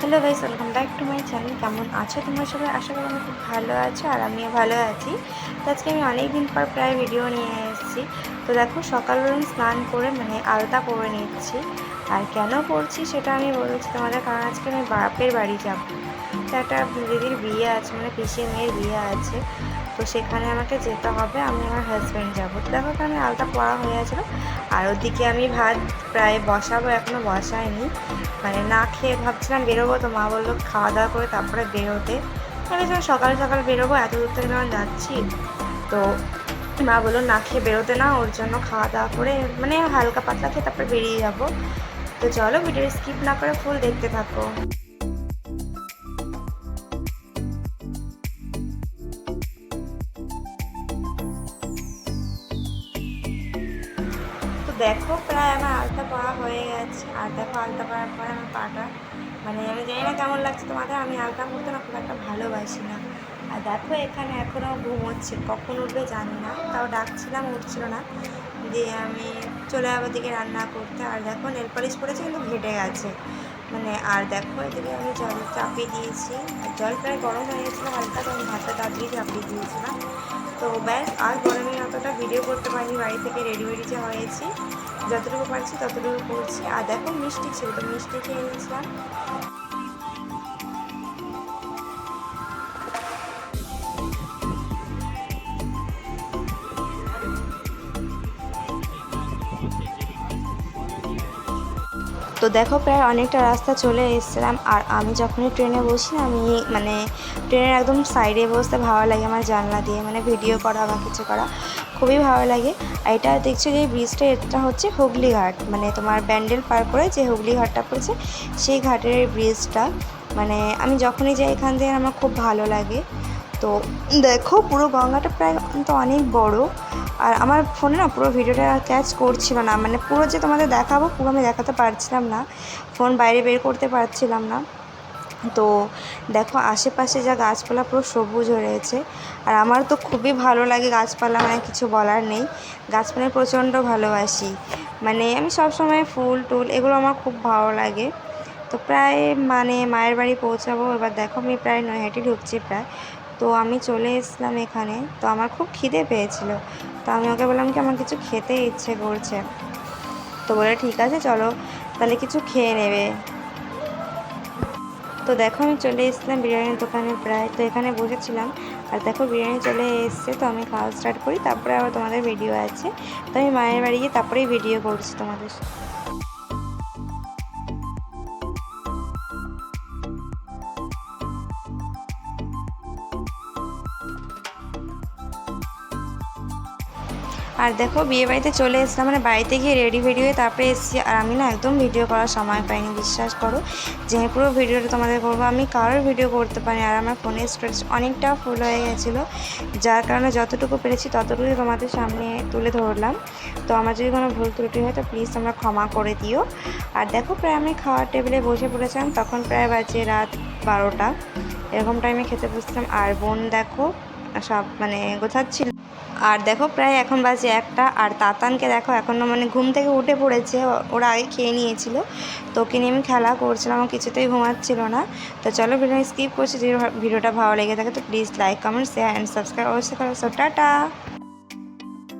Hello guys, welcome back to my channel. কেমন আছো তোমার সবাই? আশা করি আমি খুব ভালো আছো আর আমিও ভালো আছি। তো আজকে আমি অনেক দিন পর প্রায় ভিডিও নিয়ে এসেছি। তো দেখো সকালবেলা স্নান করে মানে আলতা করে নিচ্ছি। আর কেন করছি সেটা আমি বলছি তোমাদের, কারণ আজকে আমি বাপের বাড়ি যাব। তো একটা দিদির বিয়ে আছে মানে পিসির মেয়ের বিয়ে আছে। তো সেখানে আমাকে যেতে হবে, আমি আমার হাজব্যান্ড যাব। তো দেখো আমি আলতা পড়া হয়ে গেছিল। আর ওদিকে আমি ভাত প্রায় বসাবো এখনও বসাইনি মানে না খেয়ে ভাবছিলাম বেরোবো, তো মা বলল খাওয়া দাওয়া করে তারপরে বেরোতে। আমি যখন সকাল সকাল বেরোবো, এত দূর থেকে যখন যাচ্ছি, তো মা বলল না খেয়ে বেরোতে না, ওর জন্য খাওয়া দাওয়া করে মানে হালকা পাতলা খেয়ে তারপরে বেরিয়ে যাব। তো চলো ভিডিও স্কিপ না করে ফুল দেখতে থাকো। দেখো প্রায় আমার আলতা পড়া হয়ে গেছে। আর দেখো আলতা পড়ার পরে আমার পাটা। মানে আমি জানি না কেমন লাগছে তোমাদের, আমি আলতা পড়তে না খুব একটা ভালোবাসি না। আর দেখো এখানে এখনও ঘুমোচ্ছে কখন উঠবে জানি না। তাও ডাকছিলাম, উঠছিল না। দিয়ে আমি চলে যাব দিকে রান্না করতে। আর দেখো নেল পালিশ করেছে কিন্তু ঘেটে গেছে। মানে আর দেখো এদিকে আমি জল চাপিয়ে দিয়েছি। আর জল প্রায় গরম হয়ে গেছিল হালকা তো আমি ভাতটা তাড়াতাড়ি চাপিয়ে দিয়েছিলাম। তো ব্যাস, আর গরমে অতটা ভিডিও করতে পারিনি, বাড়ি থেকে রেডি যে হয়েছি। যতটুকু পারছি ততটুকু করছি। আর দেখো মিষ্টি ছিল, তো মিষ্টি খেয়ে নিয়েছিলাম। তো দেখো প্রায় অনেকটা রাস্তা চলে এসেছিলাম। আর আমি যখনই ট্রেনে বসি, আমি মানে ট্রেনের একদম সাইডে বসতে ভালো লাগে আমার জানলা দিয়ে মানে ভিডিও করা বা কিছু করা, খুবই ভালো লাগে। আর এটা দেখছ যে ব্রিজটা এটা হচ্ছে হুগলি ঘাট মানে তোমার ব্যান্ডেল পার করে যে হুগলি ঘাটটা পড়েছে, সেই ঘাটের ব্রিজটা মানে আমি যখনই যাই এখান থেকে, আমার খুব ভালো লাগে। তো দেখো, পুরো গঙ্গাটা প্রায় তো অনেক বড়। আর আমার ফোনে না পুরো ভিডিওটা ক্যাচ করছিল না। মানে পুরো যে তোমাদের দেখাবো, পুরো আমি দেখাতে পারছিলাম না। ফোন বাইরে বের করতে পারছিলাম না। তো দেখো, আশেপাশে যা গাছপালা পুরো সবুজ হয়ে রয়েছে। আর আমার তো খুবই ভালো লাগে গাছপালা মানে কিছু বলার নেই। গাছপালা প্রচণ্ড ভালোবাসি। মানে আমি সব সময় ফুল, টুল, এগুলো আমার খুব ভালো লাগে। তো প্রায় মানে মায়ের বাড়ি পৌঁছাবো। এবার দেখো, আমি প্রায় নৈহাটি ঢুকছি প্রায়। তো আমি চলে এসলাম এখানে। তো আমার খুব খিদে পেয়েছিল। তো আমি ওকে বললাম কি, আমার কিছু খেতে ইচ্ছে করছে। তো বলে, ঠিক আছে, চলো। তাহলে কিছু খেয়ে নেবে। তো দেখো, আমি চলে এসেছিলাম বিরিয়ানির দোকানে প্রায়। তো এখানে বসেছিলাম। আর দেখো, বিরিয়ানি চলে এসছে। তো আমি খাওয়া স্টার্ট করি। তারপরে আবার তোমাদের ভিডিও আছে। তো আমি মায়ের বাড়ি গিয়ে তারপরেই ভিডিও করছি তোমাদের আর দেখো, বিয়ে বাড়িতে চলে এসেছিলাম মানে বাড়িতে গিয়ে রেডি ফেডি হয়ে তারপরে এসেছি। আর আমি না একদম ভিডিও করার সময় পাইনি, বিশ্বাস করো। যে পুরো ভিডিওটা তোমাদের করব আমি কারোর ভিডিও করতে পারি আর আমার ফোনের স্টোরেজ অনেকটা ফুল হয়ে গেছিল। যার কারণে যতটুকু পেরেছি, ততটুকুই তোমাদের সামনে তুলে ধরলাম। তো আমার যদি কোনো ভুল ত্রুটি হয়, তো প্লিজ তোমরা ক্ষমা করে দিও। আর দেখো, প্রায় আমি খাওয়ার টেবিলে বসে পড়েছিলাম, তখন প্রায় বাজে রাত বারোটা। এরকম টাইমে খেতে বসতাম আর বোন দেখো, সব মানে গোছাচ্ছিল। আর দেখো প্রায় এখন বাজে একটা, আর তাতানকে দেখো এখনও মানে ঘুম থেকে উঠে পড়েছে, ওরা আগে খেয়ে নিয়েছিল। তো ওকে নিয়ে আমি খেলা করছিলাম আমার কিছুতেই ঘুমাচ্ছিল না। তো চলো ভিডিও স্কিপ করছি, যদি ভিডিওটা ভালো লেগে থাকে তো please like comment share and subscribe অবশ্যই করো। So tata!